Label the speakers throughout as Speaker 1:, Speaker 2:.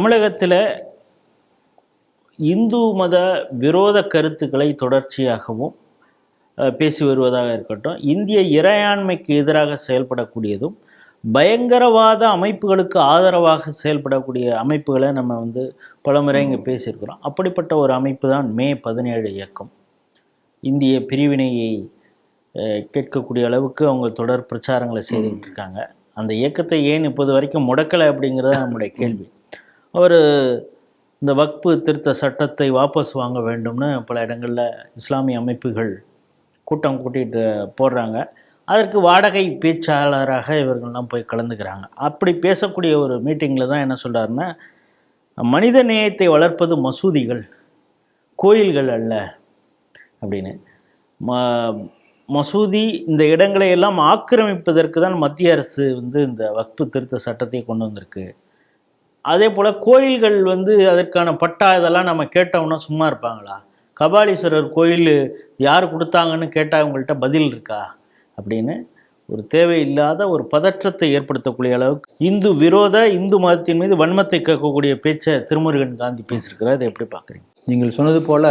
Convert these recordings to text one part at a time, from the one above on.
Speaker 1: தமிழகத்தில் இந்து மத விரோத கருத்துக்களை தொடர்ச்சியாகவும் பேசி வருவதாக இருக்கட்டும் இந்திய இறையாண்மைக்கு எதிராக செயல்படக்கூடியதும் பயங்கரவாத அமைப்புகளுக்கு ஆதரவாக செயல்படக்கூடிய அமைப்புகளை நம்ம வந்து பலமுறை இங்கே பேசியிருக்கிறோம். அப்படிப்பட்ட ஒரு அமைப்பு தான் மே பதினேழு இயக்கம். இந்திய பிரிவினையை கேட்கக்கூடிய அளவுக்கு அவங்க தொடர் பிரச்சாரங்களை செய்துக்கிட்டு இருக்காங்க. அந்த இயக்கத்தை ஏன் இப்போது வரைக்கும் முடக்கலை அப்படிங்கிறது நம்முடைய கேள்வி. அவர் இந்த வக்பு திருத்த சட்டத்தை வாபஸ் வாங்க வேண்டும்னு பல இடங்களில் இஸ்லாமிய அமைப்புகள் கூட்டம் கூட்டிகிட்டு போடுறாங்க. அதற்கு வாடகை பேச்சாளராக இவர்கள்லாம் போய் கலந்துக்கிறாங்க. அப்படி பேசக்கூடிய ஒரு மீட்டிங்கில் தான் என்ன சொல்கிறாருன்னா மனித நேயத்தை வளர்ப்பது மசூதிகள் கோயில்கள் அல்ல அப்படின்னு. ம மசூதி இந்த இடங்களை எல்லாம் ஆக்கிரமிப்பதற்கு தான் மத்திய அரசு வந்து இந்த வக்பு திருத்த சட்டத்தை கொண்டு வந்திருக்கு. அதே போல் கோயில்கள் வந்து அதற்கான பட்டா இதெல்லாம் நம்ம கேட்டோம்னா சும்மா இருப்பாங்களா? கபாலீஸ்வரர் கோயில் யார் கொடுத்தாங்கன்னு கேட்டால் அவங்கள்ட்ட பதில் இருக்கா? அப்படின்னு ஒரு தேவையில்லாத ஒரு பதற்றத்தை ஏற்படுத்தக்கூடிய அளவுக்கு இந்து விரோத இந்து மதத்தின் மீது வன்மத்தை கேட்கக்கூடிய பேச்சை திருமுருகன் காந்தி பேசியிருக்கிறார். அதை எப்படி பார்க்குறீங்க?
Speaker 2: நீங்கள் சொன்னது போல்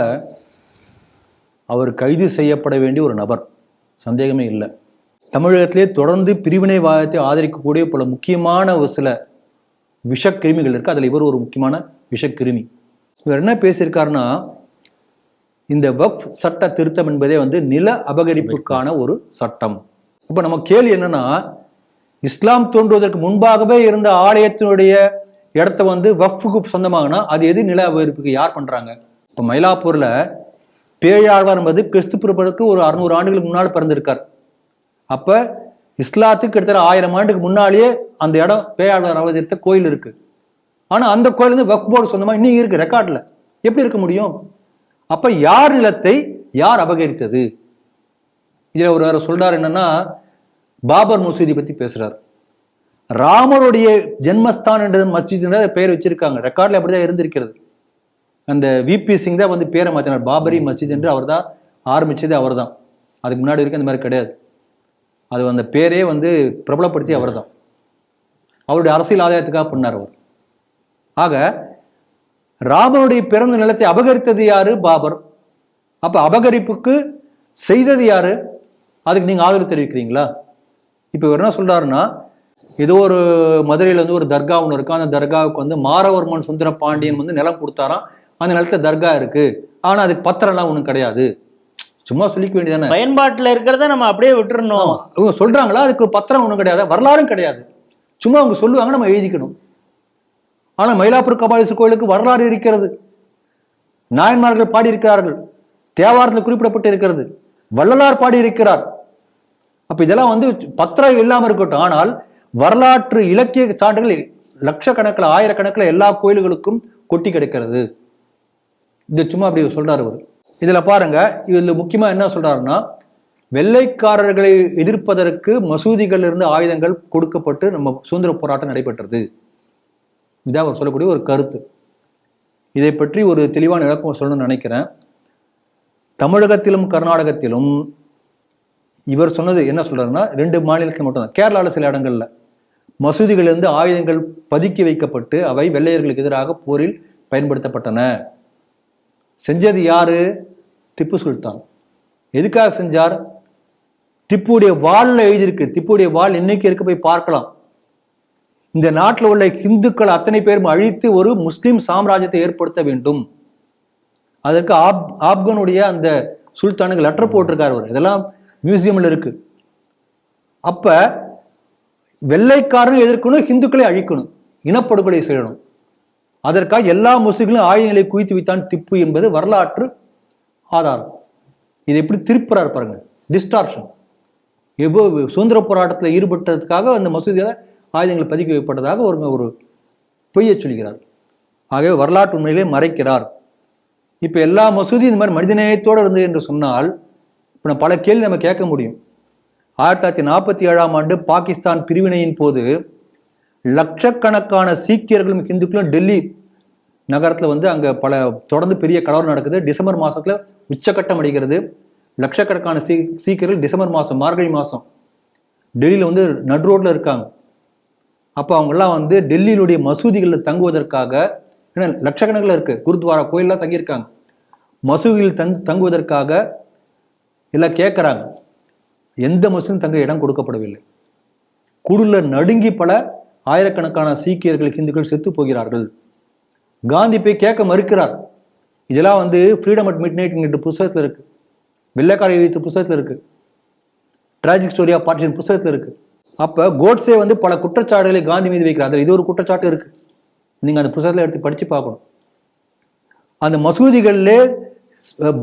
Speaker 2: அவர் கைது செய்யப்பட வேண்டிய ஒரு நபர். சந்தேகமே இல்லை. தமிழகத்திலே தொடர்ந்து பிரிவினைவாதத்தை ஆதரிக்கக்கூடிய பல முக்கியமான ஒரு சில விஷக்கிருமிகள் இருக்கு. அதில் இவர் ஒரு முக்கியமான விஷக்கிருமி. இவர் என்ன பேசியிருக்காருன்னா இந்த வக்ஃப் சட்ட திருத்தம் என்பதே வந்து நில அபகரிப்புக்கான ஒரு சட்டம். இப்போ நம்ம கேள்வி என்னன்னா இஸ்லாம் தோன்றுவதற்கு முன்பாகவே இருந்த ஆலயத்தினுடைய இடத்த வந்து வக்ஃபுக்கு சொந்தமாகனா? அது எது நில அபகரிப்புக்கு யார் பண்றாங்க? இப்போ மயிலாப்பூர்ல பேயாழ்வார் என்பது கிறிஸ்து பிறப்பதற்கு ஒரு அறுநூறு ஆண்டுகளுக்கு முன்னால் பிறந்திருக்கார். அப்ப இஸ்லாத்துக்கு கிட்டத்தட்ட ஆயிரம் ஆண்டுக்கு முன்னாலேயே அந்த இடம் பேயாளர் அவதரித்த கோயில் இருக்கு. ஆனால் அந்த கோயில் வந்து வக்ஃப் போர்டு சொந்தமாக இன்னும் இருக்கு ரெக்கார்டில் எப்படி இருக்க முடியும்? அப்போ யார் நிலத்தை யார் அபகரித்தது? இதில் ஒரு வேறு சொல்றாரு என்னன்னா பாபர் மசூதி பற்றி பேசுறாரு. ராமருடைய ஜென்மஸ்தான் என்ற மஸ்ஜித் என்ற பெயர் வச்சிருக்காங்க. ரெக்கார்ட்ல அப்படிதான் இருந்திருக்கிறது. அந்த விபி சிங் தான் வந்து பேரை மாற்றினார் பாபரி மஸ்ஜித் என்று அவர் தான் ஆரம்பிச்சது அவர் தான் அதுக்கு முன்னாடி வரைக்கும் அந்த மாதிரி கிடையாது. அது அந்த பேரே வந்து பிரபலப்படுத்தி அவர் தான் அவருடைய அரசியல் ஆதாயத்துக்காக பண்ணார் அவர். ஆக ராமனுடைய பிறந்த நிலத்தை அபகரித்தது யாரு? பாபர். அப்ப அபகரிப்புக்கு செய்தது யாரு? அதுக்கு நீங்க ஆதரவு தெரிவிக்கிறீங்களா? இப்ப இவர் என்ன சொல்றாருன்னா ஏதோ ஒரு மதுரையில வந்து ஒரு தர்கா ஒன்று இருக்கு. அந்த தர்காவுக்கு வந்து மாரவர்மன் சுந்தர பாண்டியன் வந்து நிலம் கொடுத்தாராம். அந்த நிலத்துல தர்கா இருக்கு. ஆனா அதுக்கு பத்திரம்லாம் ஒண்ணும் கிடையாது. சும்மா சொல்லிக்க வேண்டியதானே
Speaker 1: பயன்பாட்டில் இருக்கிறத நம்ம அப்படியே விட்டுறணும்.
Speaker 2: அவங்க சொல்றாங்களா? அதுக்கு பத்திரம் ஒண்ணும் கிடையாது. வரலாறும் கிடையாது. சும்மா அவங்க சொல்லுவாங்க நம்ம எழுதிக்கணும். ஆனா மயிலாப்பூர் கபாலீஸ்வரர் கோயிலுக்கு வரலாறு இருக்கிறது. நாயன்மார்கள் பாடியிருக்கிறார்கள். தேவாரத்தில் குறிப்பிடப்பட்டு இருக்கிறது வள்ளலார் பாடியிருக்கிறார். அப்ப இதெல்லாம் வந்து பத்திரம் இல்லாம இருக்கட்டும். ஆனால் வரலாற்று இலக்கிய சான்றுகள் லட்சக்கணக்கில் ஆயிரக்கணக்கில் எல்லா கோயில்களுக்கும் கொட்டி கிடக்கிறது. இது சும்மா அப்படி சொல்றாரு அவர் இதில் பாருங்கள் இதில் முக்கியமாக என்ன சொல்கிறாருன்னா வெள்ளைக்காரர்களை எதிர்ப்பதற்கு மசூதிகளிலிருந்து ஆயுதங்கள் கொடுக்கப்பட்டு நம்ம சுதந்திர போராட்டம் நடைபெற்றது. இதான் அவர் சொல்லக்கூடிய ஒரு கருத்து. இதை பற்றி ஒரு தெளிவான விளக்கம் சொல்லணும்னு நினைக்கிறேன். தமிழகத்திலும் கர்நாடகத்திலும் இவர் சொன்னது என்ன சொல்றாருன்னா ரெண்டு மாநிலத்தில் மட்டும்தான். கேரளாவில் சில இடங்கள்ல மசூதிகளிலிருந்து ஆயுதங்கள் பதுக்கி வைக்கப்பட்டு அவை வெள்ளையர்களுக்கு எதிராக போரில் பயன்படுத்தப்பட்டன. செஞ்சது யாரு? திப்பு சுல்தான். எதுக்காக செஞ்சார்? திப்புடைய வாள்ல எழுதியிருக்கு திப்புடைய வாள் இன்னைக்கு இருக்கு போய் பார்க்கலாம். இந்த நாட்டில் உள்ள இந்துக்கள் அத்தனை பேரும் அழித்து ஒரு முஸ்லீம் சாம்ராஜ்யத்தை ஏற்படுத்த வேண்டும். அதற்கு ஆப் ஆப்கனுடைய அந்த சுல்தானுக்கு லெட்டர் போட்டிருக்காரு அவர். இதெல்லாம் மியூசியம்ல இருக்கு. அப்ப வெள்ளைக்காரன் எதிர்க்கணும் இந்துக்களை அழிக்கணும் இனப்படுகொலை செய்யணும். அதற்காக எல்லா முஸ்லிம்களும் ஆயுதங்களை குவித்து வைத்தான் திப்பு என்பது வரலாற்று ஆதாரம். இதை எப்படி திருப்புறாரு பாருங்க. டிஸ்டார்ஷன் எவ்வளோ சுதந்திர போராட்டத்தில் ஈடுபட்டதுக்காக அந்த மசூதியில் ஆயுதங்கள் பதுக்கி வைப்பட்டதாக ஒரு ஒரு பொய்யை சொல்கிறார். ஆகவே வரலாற்று உண்மையிலே மறைக்கிறார். இப்போ எல்லா மசூதியும் இந்த மாதிரி மனிதநேயத்தோடு இருந்தது என்று சொன்னால் இப்போ பல கேள்வி நம்ம கேட்க முடியும். ஆயிரத்தி தொள்ளாயிரத்தி நாற்பத்தி ஏழாம் ஆண்டு பாகிஸ்தான் பிரிவினையின் போது லட்சக்கணக்கான சீக்கியர்களும் ஹிந்துக்களும் டெல்லி நகரத்தில் வந்து அங்கே பல தொடர்ந்து பெரிய கலவரம் நடக்குது. டிசம்பர் மாதத்தில் உச்சக்கட்டம் அடைகிறது லட்சக்கணக்கான சீ சீக்கியர்கள் டிசம்பர் மாதம் மார்கழி மாதம் டெல்லியில் வந்து நடு இருக்காங்க. அப்போ அவங்கெல்லாம் வந்து டெல்லியினுடைய மசூதிகளில் தங்குவதற்காக ஏன்னா லட்சக்கணக்கில் இருக்குது குருத்வாரா கோயிலெலாம் தங்கியிருக்காங்க. மசூதியில் தங் தங்குவதற்காக எல்லாம் கேட்குறாங்க எந்த மசூதியும் தங்க இடம் கொடுக்கப்படவில்லை. குடுல நடுங்கி பல ஆயிரக்கணக்கான சீக்கியர்கள் இந்துக்கள் செத்து போகிறார்கள். காந்தி போய் கேட்க மறுக்கிறார். இதெல்லாம் வந்து ஃப்ரீடம் அட் மிட் நைட் புத்தகத்தில் இருக்கு. வெள்ளக்காரை வைத்து புத்தகத்தில் இருக்கு. ட்ராஜிக் ஸ்டோரி ஆஃப் பார்ட்டிஷன் புத்தகத்தில் இருக்கு. அப்போ கோட்ஸே வந்து பல குற்றச்சாட்டுகளை காந்தி மீது வைக்கிறார். அதில் இது ஒரு குற்றச்சாட்டு இருக்கு. நீங்கள் அந்த புத்தகத்தில் எடுத்து படித்து பார்க்கணும். அந்த மசூதிகளிலே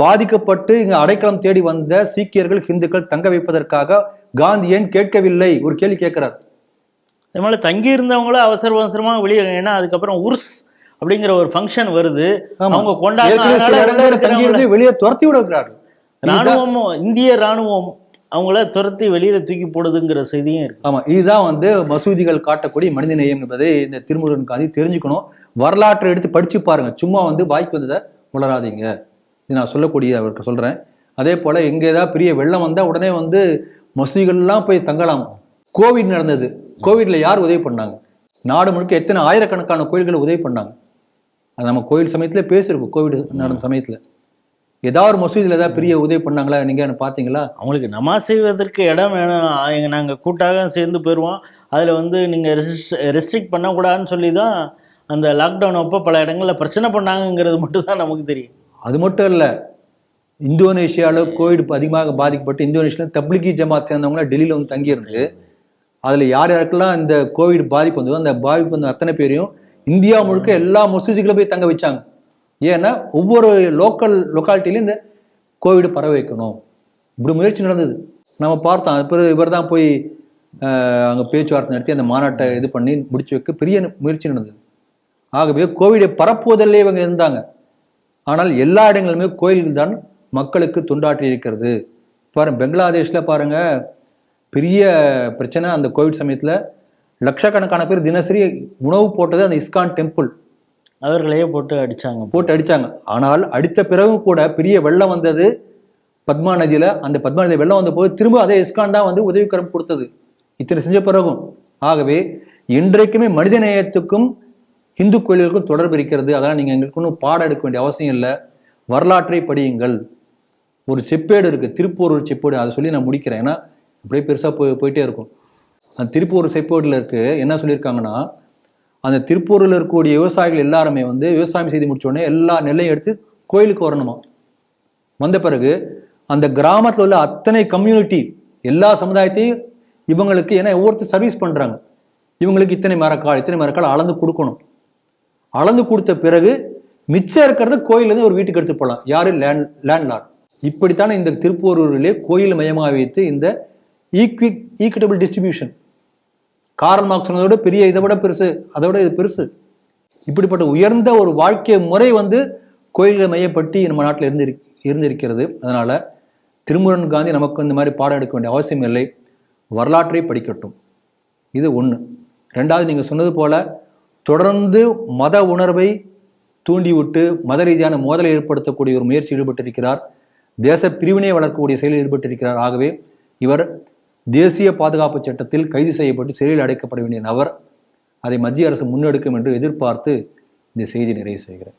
Speaker 2: பாதிக்கப்பட்டு இங்கே அடைக்கலம் தேடி வந்த சீக்கியர்கள் ஹிந்துக்கள் தங்க வைப்பதற்காக காந்தி ஏன் கேட்கவில்லை? ஒரு கேள்வி கேட்கிறார்.
Speaker 1: அதே மாதிரி தங்கி இருந்தவங்கள அவசர அவசரமாக வெளியே ஏன்னா அதுக்கப்புறம் உருஸ் அப்படிங்கிற ஒரு ஃபங்க்ஷன் வருது. அவங்க கொண்டாடுறாங்க
Speaker 2: வெளியே துரத்தி விட வைக்கிறார்கள்
Speaker 1: ராணுவமும் இந்திய ராணுவம் அவங்கள துரத்தி வெளியில தூக்கி போடுதுங்கிற செய்தியும் இருக்கு.
Speaker 2: ஆமா இதுதான் வந்து மசூதிகள் காட்டக்கூடிய மனித நேயம் என்பதை இந்த திருமுருகன் காந்தி தெரிஞ்சுக்கணும். வரலாற்றை எடுத்து படிச்சு பாருங்க. சும்மா வந்து வாய்க்கு வந்ததை உளராதீங்க இது நான் சொல்லக்கூடிய அவருக்கு சொல்றேன். அதே போல எங்க ஏதாவது பெரிய வெள்ளம் வந்தா உடனே வந்து மசூதிகள்லாம் போய் தங்கலாம். கோவிட் நடந்தது. கோவிட்ல யார் உதவி பண்ணாங்க? நாடு முழுக்க எத்தனை ஆயிரக்கணக்கான கோயில்களை உதவி பண்ணாங்க? அது நம்ம கோயில் சமயத்துல பேசியிருக்கோம் கோவிட் நடந்த சமயத்துல. ஏதாவது ஒரு மசூதியில் ஏதாவது பெரிய உதவி பண்ணாங்களா? நீங்க பார்த்தீங்களா
Speaker 1: அவங்களுக்கு நமாஸ் செய்வதற்கு இடம் வேணும். எங்க நாங்க கூட்டாக சேர்ந்து போயிடுவோம் அதுல வந்து நீங்க ரெஸ்ட்ரிக்ட் பண்ணக்கூடாதுன்னு சொல்லி தான் அந்த லாக்டவுன் அப்போ பல இடங்கள்ல பிரச்சனை பண்ணாங்கங்கிறது மட்டும் தான் நமக்கு தெரியும்.
Speaker 2: அது மட்டும் இல்லை இந்தோனேஷியாவில் கோவிட் அதிகமாக பாதிக்கப்பட்டு இந்தோனேஷியாவில் தப்லிகி ஜமாத் சேர்ந்தவங்களாம் டெல்லியில் வந்து தங்கியிருந்து அதில் யார் யாருக்கெல்லாம் இந்த கோவிட் பாதிப்பு வந்ததோ அந்த பாதிப்பு வந்த அத்தனை பேரையும் இந்தியா முழுக்க எல்லா மசூதிகளும் போய் தங்க வச்சாங்க. ஏன்னா ஒவ்வொரு லோக்கல் லொக்காலிட்டிலையும் இந்த கோவிட் பரவ வைக்கணும் இப்படி முயற்சி நடந்தது. நம்ம பார்த்தோம். அது பிறகு இவர் தான் போய் அங்கே பேச்சுவார்த்தை நடத்தி அந்த மாநாட்டை இது பண்ணி முடிச்சு வைக்க பெரிய முயற்சி நடந்தது. ஆகவே கோவிடை பரப்புவதிலே இவங்க இருந்தாங்க. ஆனால் எல்லா இடங்களிலுமே கோயில் தான் மக்களுக்கு தொண்டாற்றி இருக்கிறது. பாருங்க பெங்களாதேஷில் பாருங்கள் பெரிய பிரச்சனை அந்த கோவிட் சமயத்துல லட்சக்கணக்கான பேர் தினசரி உணவு போட்டது அந்த இஸ்கான் டெம்பிள்
Speaker 1: அவர்களையே போட்டு அடிச்சாங்க.
Speaker 2: போட்டு அடிச்சாங்க. ஆனால் அடித்த பிறகும் கூட பெரிய வெள்ளம் வந்தது. பத்மா நதியில அந்த பத்மா நதி வெள்ளம் வந்த போது திரும்ப அதே இஸ்கான் தான் வந்து உதவிக்கரம் கொடுத்தது. இத்தனை செஞ்ச பிறகும். ஆகவே இன்றைக்குமே மனித நேயத்துக்கும் இந்து கோயில்களுக்கும் தொடர்பு இருக்கிறது. அதெல்லாம் நீங்க எங்களுக்கு ஒன்றும் பாடம் எடுக்க வேண்டிய அவசியம் இல்லை. வரலாற்றை படியுங்கள். ஒரு செப்பேடு இருக்கு. திருப்பூர் ஒரு செப்பேடு. அதை சொல்லி நான் முடிக்கிறேன். ஏன்னா அப்படியே பெருசாக போய் போயிட்டே இருக்கும். அந்த திருப்பூர் செப்பேடுல இருக்கு என்ன சொல்லியிருக்காங்கன்னா அந்த திருப்பூரில் இருக்கக்கூடிய விவசாயிகள் எல்லாருமே வந்து விவசாயம் செய்து முடிச்சோடனே எல்லா நெல்லையும் எடுத்து கோயிலுக்கு வரணுமா? வந்த பிறகு அந்த கிராமத்தில் உள்ள அத்தனை கம்யூனிட்டி எல்லா சமுதாயத்தையும் இவங்களுக்கு ஏன்னா ஒவ்வொருத்தர் சர்வீஸ் பண்ணுறாங்க இவங்களுக்கு இத்தனை மரக்கால் இத்தனை மரக்கால் அளந்து கொடுக்கணும். அளந்து கொடுத்த பிறகு மிச்சம் இருக்கிறது கோயிலேருந்து ஒரு வீட்டுக்கு எடுத்து போகலாம் யாரு? லேண்ட் லேண்ட்லார்ட் இப்படித்தானே இந்த திருப்பூரூரிலே கோயில் மையமாக வைத்து இந்த ஈக்வி ஈக்விட்டபிள் டிஸ்ட்ரிபியூஷன் காரல் மார்க் சொன்னதோட விட பெரிய இதை விட பெருசு அதை விட இது பெருசு. இப்படிப்பட்ட உயர்ந்த ஒரு வாழ்க்கை முறை வந்து கோயில்களை மையப்பட்டு நம்ம நாட்டில் இருந்து இருந்திருக்கிறது. அதனால் திருமுருகன் காந்தி நமக்கு இந்த மாதிரி பாடம் எடுக்க வேண்டிய அவசியம் இல்லை. வரலாற்றை படிக்கட்டும். இது ஒன்று ரெண்டாவது நீங்கள் சொன்னது போல தொடர்ந்து மத உணர்வை தூண்டிவிட்டு மத ரீதியான மோதலை ஏற்படுத்தக்கூடிய ஒரு முயற்சி ஈடுபட்டிருக்கிறார். தேச பிரிவினை வளர்க்கக்கூடிய செயலில் ஈடுபட்டிருக்கிறார். ஆகவே இவர் தேசிய பாதுகாப்பு சட்டத்தில் கைது செய்யப்பட்டு சிறையில் அடைக்கப்பட வேண்டிய நபர் அதை மத்திய அரசு முன்னெடுக்கும் என்று எதிர்பார்த்து இந்த செய்தி நிறைவு செய்கிறேன்.